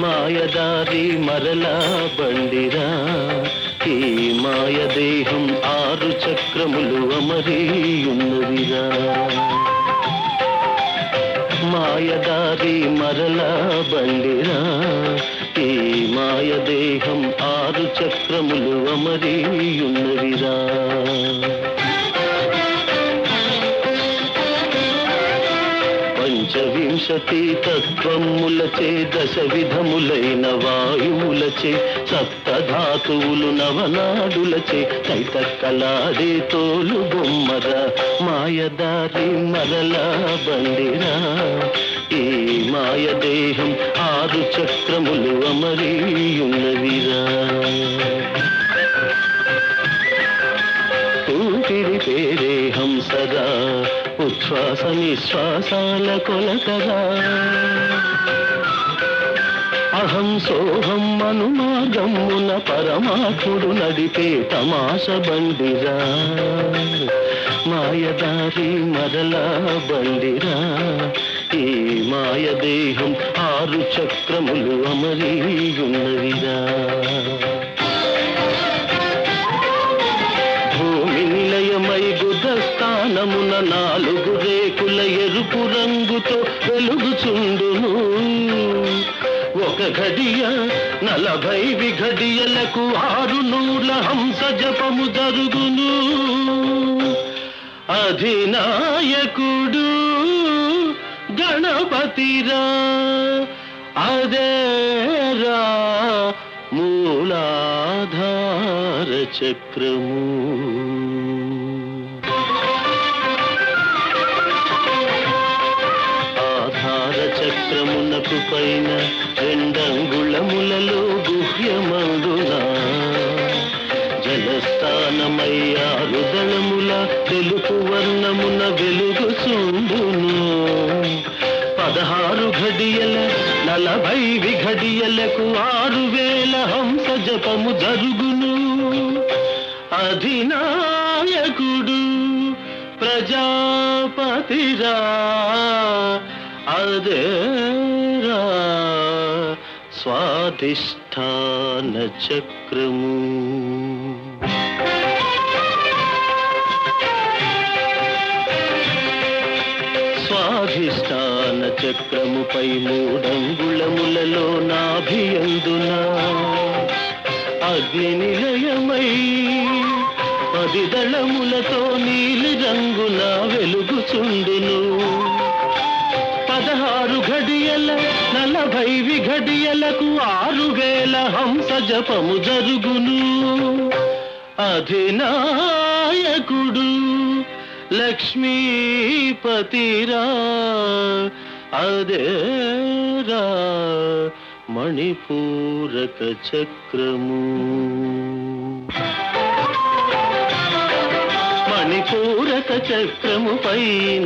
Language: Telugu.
మాయదారి మరలా బండిరా. ఈ మాయదేహం ఆరు చక్రములు అమరీయున్నదిరా. మాయదారి మరలా బండిరా. ఈ మాయదేహం ఆరు చక్రములు అమరీయున్నది పంచవింశతి తత్వములచే దశ విధములైన వాయువులచే సప్తధాతువులు నవనాడులచే కైతక్కలాడే తోలు బొమ్మద మాయదారి మరలా బండిరా ఈ మాయదేహం ఆరు చక్రములు అమరీయున్నవిరా. శ్వాస నిశ్వాసాల కొలతగా అహం సోహం అనుమార్గమున పరమాత్ముడు నడిపే తమాష బండిరా. మాయదారి మరలా బండిరా. ఈ మాయదేహం ఆరు చక్రములు అమరి గుదస్థానమున నాలుగు రేకుల ఎరుపు రంగుతో వెలుగుచుండును. ఒక ఘడియ నలభై విఘడియలకు ఆరు నూల హంస జపము జరుగును. అధినాయకుడు గణపతిరా అదేరా మూలాధార చక్రము. చక్రమునకు పైన రెండంగుళములలో గుహ్యమందున? జలస్థానమయ్యా ఆరు తెలుపు వర్ణమున వెలుగు వెలుగుచుండును. పదహారు ఘడియల నలభై విఘడియలకు ఆరు వేల హంస జపము జరుగును. అధినాయకుడు ప్రజాపతిరా అదేరా స్వాధిష్టాన చక్రము. స్వాధిష్టాన చక్రముపై మూడంగుళములలో నాభియందున? అగ్ని నిలయమై పది దళములతో నీలి రంగున వెలుగుచుండును? ఘడియల నలభై విఘడియలకు ఆరు వేల హంస జపము జరుగును. అధినాయకుడు లక్ష్మీపతిరా అదేరా మణిపూరక చక్రము. మణిపూరక చక్రము పైన